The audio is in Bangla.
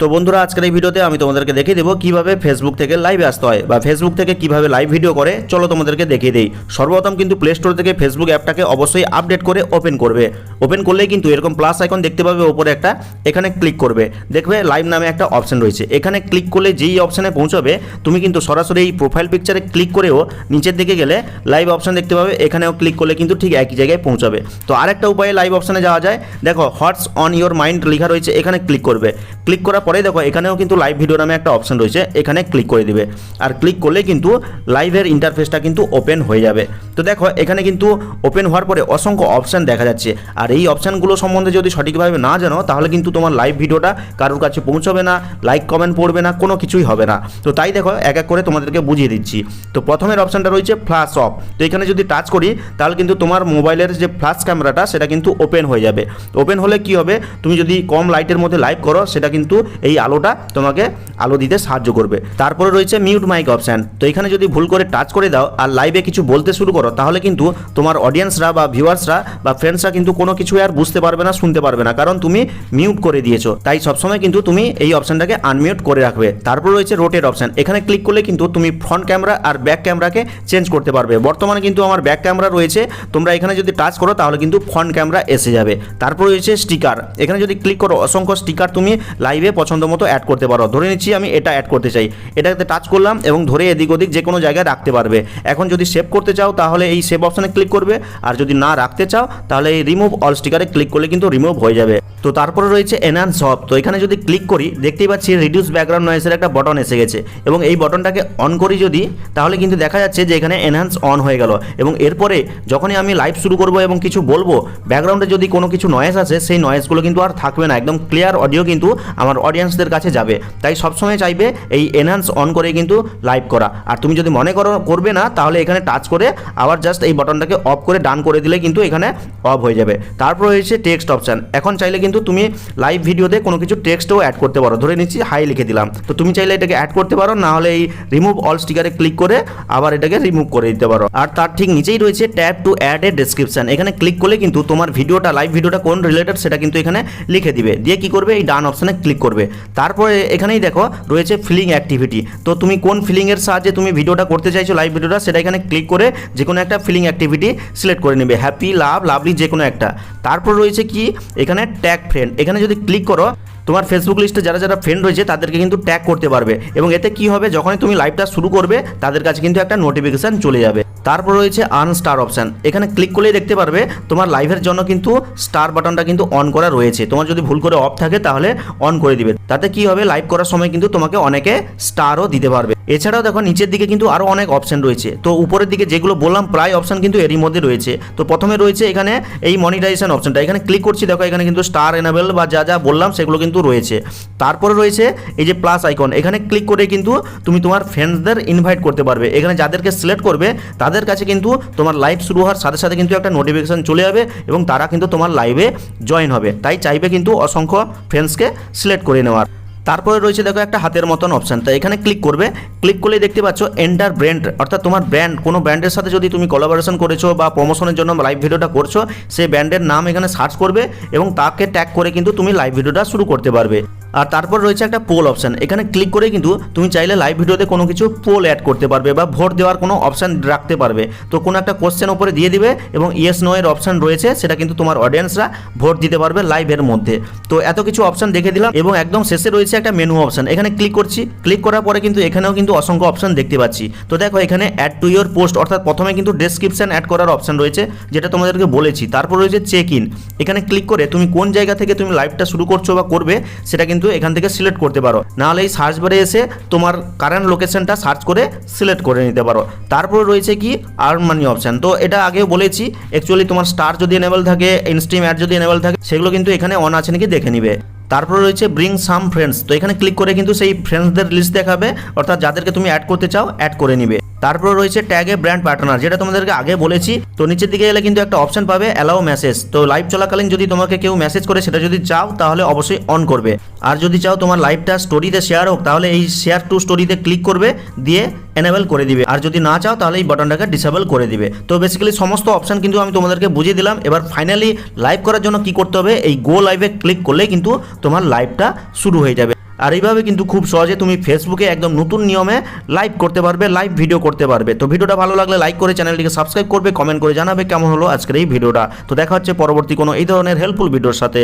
তো বন্ধুরা, আজকের এই ভিডিওতে আমি তোমাদেরকে দেখিয়ে দেবো কীভাবে ফেসবুক থেকে লাইভে আসতে হয় বা ফেসবুক থেকে কীভাবে লাইভ ভিডিও করে। চলো তোমাদেরকে দেখিয়ে দিই। সর্বপ্রথম কিন্তু প্লে স্টোর থেকে ফেসবুক অ্যাপটাকে অবশ্যই আপডেট করে ওপেন করবে। ওপেন করলেই কিন্তু এরকম প্লাস আইকন দেখতে পাবে ওপরে একটা, এখানে ক্লিক করবে। দেখবে লাইভ নামে একটা অপশন রয়েছে। এখানে ক্লিক করলে যেই অপশানে পৌঁছবে, তুমি কিন্তু সরাসরি এই প্রোফাইল পিকচারে ক্লিক করেও নিচের দিকে গেলে লাইভ অপশান দেখতে পাবে। এখানেও ক্লিক করলে কিন্তু ঠিক একই জায়গায় পৌঁছাবে। তো আরেকটা উপায়ে লাইভ অপশানে যাওয়া যায়। দেখো হোয়াটস অন ইওর মাইন্ড লেখা রয়েছে, এখানে ক্লিক করবে। ক্লিক করার পরে দেখো, এখানেও কিন্তু লাইভ ভিডিও নামে একটা অপশন রয়েছে, এখানে ক্লিক করে দিবে। আর ক্লিক করলে কিন্তু লাইভের ইন্টারফেসটা কিন্তু ওপেন হয়ে যাবে। তো দেখো, এখানে কিন্তু ওপেন হওয়ার পরে অসংখ্য অপশান দেখা যাচ্ছে। আর এই অপশানগুলো সম্বন্ধে যদি সঠিকভাবে না জানো, তাহলে কিন্তু তোমার লাইভ ভিডিওটা কারোর কাছে পৌঁছবে না লাইক কমেন্ট পড়বে না, কোনো কিছুই হবে না। তো তাই দেখো, এক এক করে তোমাদেরকে বুঝিয়ে দিচ্ছি। তো প্রথমের অপশানটা রয়েছে ফ্ল্যাশ অফ তো এখানে যদি টাচ করি, তাহলে কিন্তু তোমার মোবাইলের যে ফ্ল্যাশ ক্যামেরাটা সেটা কিন্তু ওপেন হয়ে যাবে। ওপেন হলে কি হবে? তুমি যদি কম লাইটের মধ্যে লাইভ করো, সেটা কিন্তু এই আলোটা তোমাকে আলো দিতে সাহায্য করবে। তারপরে রয়েছে মিউট মাইক অপশান তো এখানে যদি ভুল করে টাচ করে দাও আর লাইভে কিছু বলতে শুরু করো, তাহলে কিন্তু তোমার অডিয়েন্সরা বা ভিউয়ার্সরা বা ফ্রেন্ডসরা কিন্তু কোনো কিছু আর বুঝতে পারবে না, শুনতে পারবে না। কারণ তুমি মিউট করে দিয়েছ। তাই সবসময় কিন্তু তুমি এই অপশানটাকে আনমিউট করে রাখবে। তারপর রয়েছে রোটেট অপশান এখানে ক্লিক করলে কিন্তু তুমি ফ্রন্ট ক্যামেরা আর ব্যাক ক্যামেরাকে চেঞ্জ করতে পারবে। বর্তমানে কিন্তু আমার ব্যাক ক্যামেরা রয়েছে। তোমরা এখানে যদি টাচ করো, তাহলে কিন্তু ফ্রন্ট ক্যামেরা এসে যাবে। তারপর রয়েছে স্টিকার এখানে যদি ক্লিক করো, অসংখ্য স্টিকার তুমি লাইভে পছন্দ মতো অ্যাড করতে পারো। ধরে নিচ্ছি আমি এটা অ্যাড করতে চাই। এটাতে টাচ করলাম এবং ধরে এদিক ওদিক যে কোনো জায়গায় রাখতে পারবে। এখন যদি সেভ করতে চাও তাহলে এই সেভ অপশানে ক্লিক করবে। আর যদি না রাখতে চাও তাহলে এই রিমুভ অল স্টিকারে ক্লিক করলে কিন্তু রিমুভ হয়ে যাবে। তো তারপরে রয়েছে এনহান্স হব তো এখানে যদি ক্লিক করি, দেখতেই পাচ্ছি রিডিউস ব্যাকগ্রাউন্ড নয়েসের একটা বটন এসে গেছে এবং এই বটনটাকে অন করি যদি, তাহলে কিন্তু দেখা যাচ্ছে যে এখানে এনহান্স অন হয়ে গেল। এবং এরপরে যখনই আমি লাইভ শুরু করব এবং কিছু বলব ব্যাকগ্রাউন্ডে যদি কোনো কিছু নয়েস আছে সেই নয়েসগুলো কিন্তু আর থাকবে না। একদম ক্লিয়ার অডিও কিন্তু আমার অডিয়েন্সদের কাছে যাবে। তাই সবসময় চাইবে এই এনহান্স অন করে কিন্তু লাইভ করা। আর তুমি যদি মনে করো, করবে না, তাহলে এখানে টাচ করে আবার জাস্ট এই বটনটাকে অফ করে ডান করে দিলে কিন্তু এখানে অফ হয়ে যাবে। তারপর রয়েছে টেক্সট অপশান এখন চাইলে কিন্তু তুমি লাইভ ভিডিওতে কোনো কিছু টেক্সটও অ্যাড করতে পারো। ধরে নিচ্ছি হাই লিখে দিলাম। তো তুমি চাইলে এটাকে অ্যাড করতে পারো, না হলে এই রিমুভ অল স্টিকারে ক্লিক করে আবার এটাকে রিমুভ করে দিতে পারো। আর তার ঠিক নিচেই রয়েছে tap to add a description এখানে ক্লিক করলে কিন্তু তোমার ভিডিওটা লাইভ ভিডিওটা কোন রিলেটেড সেটা কিন্তু এখানে লিখে দিবে। দিয়ে কি করবে? এই ডান অপশানে ক্লিক করবে। তারপরে এখানেই দেখো, রয়েছে ফিলিং অ্যাক্টিভিটি তো তুমি কোন ফিলিংয়ের সাহায্যে তুমি ভিডিওটা করতে চাইছো লাইভ ভিডিওটা সেটা এখানে ক্লিক করে যে কোনো একটা ফিলিং অ্যাক্টিভিটি সিলেক্ট করে নেবে। হ্যাপি লাভ লাভলি যে কোনো একটা। তারপর রয়েছে কি? এখানে ট্যাগ ফ্রেন্ড এখানে যদি ক্লিক করো, তোমার ফেসবুক লিস্টে যারা যারা ফ্রেন্ড রয়েছে, তাদেরকে কিন্তু ট্যাগ করতে পারবে। এবং এতে কি হবে? যখনই তুমি লাইভটা শুরু করবে, তাদের কাছে কিন্তু একটা নোটিফিকেশান চলে যাবে। তারপর রয়েছে আন স্টার অপশান এখানে ক্লিক করলেই দেখতে পারবে, তোমার লাইভের জন্য কিন্তু স্টার বাটনটা কিন্তু অন করা রয়েছে। তোমার যদি ভুল করে অফ থাকে, তাহলে অন করে দিবে। তাতে কি হবে? লাইভ করার সময় কিন্তু তোমাকে অনেকে স্টারও দিতে পারবে। এছাড়াও দেখো, নিচের দিকে কিন্তু আরও অনেক অপশান রয়েছে। তো উপরের দিকে যেগুলো বললাম, প্রায় অপশান কিন্তু এরই মধ্যে রয়েছে। তো প্রথমে রয়েছে এখানে এই মনিটাইজেশন অপশানটা এখানে ক্লিক করছি, দেখো, এখানে কিন্তু স্টার এনাবেল বা যা যা বললাম, সেগুলো কিন্তু রয়েছে। তারপরে রয়েছে এই যে প্লাস আইকন এখানে ক্লিক করে কিন্তু তুমি তোমার ফ্রেন্ডসদের ইনভাইট করতে পারবে। এখানে যাদেরকে সিলেক্ট করবে, তাদের কাছে কিন্তু তোমার লাইভ শুরু হওয়ার সাথে সাথে কিন্তু একটা নোটিফিকেশান চলে যাবে এবং তারা কিন্তু তোমার লাইভে জয়েন হবে। তাই চাইবে কিন্তু অসংখ্য ফ্রেন্ডসকে সিলেক্ট করে নেওয়ার। তারপরে রয়েছে দেখো একটা হাতের মতন অপশান তো এখানে ক্লিক করবে। ক্লিক করলে দেখতে পাচ্ছ এন্টার ব্র্যান্ড অর্থাৎ তোমার ব্র্যান্ড কোনো ব্র্যান্ডের সাথে যদি তুমি কোলাবোরেশন করেছ বা প্রমোশনের জন্য লাইভ ভিডিওটা করছ, সেই ব্র্যান্ডের নাম এখানে সার্চ করবে এবং তাকে ট্যাগ করে কিন্তু তুমি লাইভ ভিডিওটা শুরু করতে পারবে। আর তারপর রয়েছে একটা পোল অপশান। এখানে ক্লিক করে কিন্তু তুমি চাইলে লাইভ ভিডিওতে কোনো কিছু পোল অ্যাড করতে পারবে বা ভোট দেওয়ার কোনো অপশান রাখতে পারবে। তো কোনো একটা কোশ্চেন ওপরে দিয়ে দিবে এবং ইয়েস নো এর অপশান রয়েছে, সেটা কিন্তু তোমার অডিয়েন্সরা ভোট দিতে পারবে লাইভের মধ্যে। তো এত কিছু অপশান দেখে দিলাম এবং একদম শেষে রয়েছে একটা মেনু অপশান এখানে ক্লিক করছি। ক্লিক করার পরে কিন্তু এখানেও কিন্তু অসংখ্য অপশান দেখতে পাচ্ছি। তো দেখো এখানে অ্যাড টু ইয়োর পোস্ট অর্থাৎ প্রথমে কিন্তু ডেসক্রিপশন অ্যাড করার অপশান রয়েছে, যেটা তোমাদেরকে বলেছি। তারপর রয়েছে চেক ইন এখানে ক্লিক করে তুমি কোন জায়গা থেকে তুমি লাইভটা শুরু করছ বা করবে, সেটা কিন্তু এখান থেকে সিলেক্ট করতে পারো। নাহলে এই সার্চ বারে এসে তোমার কারেন্ট লোকেশনটা সার্চ করে সিলেক্ট করে নিতে পারো। তারপর রয়েছে কি আর্ন মানি অপশান তো এটা আগেও বলেছি অ্যাকচুয়ালি তোমার স্টার যদি এনেবল থাকে ইনস্ট্রিম অ্যাড যদি এনেবল থাকে, সেগুলো কিন্তু এখানে অন আছে নাকি দেখে নিবে। তারপর রয়েছে ব্রিং সাম ফ্রেন্ডস তো এখানে ক্লিক করে কিন্তু সেই ফ্রেন্ডসদের লিস্ট দেখাবে, অর্থাৎ যাদেরকে তুমি অ্যাড করতে চাও অ্যাড করে নিবে। তারপর রয়েছে ট্যাগে ব্র্যান্ড পার্টনার যেটা তোমাদেরকে আগে বলেছি। তো নিচের দিকে এলে কিন্তু একটা অপশন পাবে অ্যালাও মেসেজ তো লাইভ চলাকালীন যদি তোমাকে কেউ মেসেজ করে, সেটা যদি চাও, তাহলে অবশ্যই অন করবে। আর যদি চাও তোমার লাইভটা স্টোরিতে শেয়ার হোক, তাহলে এই শেয়ার টু স্টোরিতে ক্লিক করবে, দিয়ে এনেবল করে দিবে। আর যদি না চাও, তাহলে এই বাটনটাকে ডিসেবল করে দিবে। তো বেসিক্যালি সমস্ত অপশন কিন্তু আমি তোমাদেরকে বুঝিয়ে দিলাম। এবার ফাইনালি লাইভ করার জন্য কি করতে হবে? এই গো লাইভে ক্লিক করলে কিন্তু তোমার লাইভটা শুরু হয়ে যাবে। আর এইভাবে কিন্তু খুব সহজে তুমি ফেসবুকে একদম নতুন নিয়মে লাইভ করতে পারবে লাইভ ভিডিও করতে পারবে। তো ভিডিওটা ভালো লাগলে লাইক করে চ্যানেলটিকে সাবস্ক্রাইব করবে কমেন্ট করে জানাবে কেমন হলো আজকের এই ভিডিওটা। তো দেখা হচ্ছে পরবর্তী কোনো এই ধরনের হেল্পফুল ভিডিওর সাথে।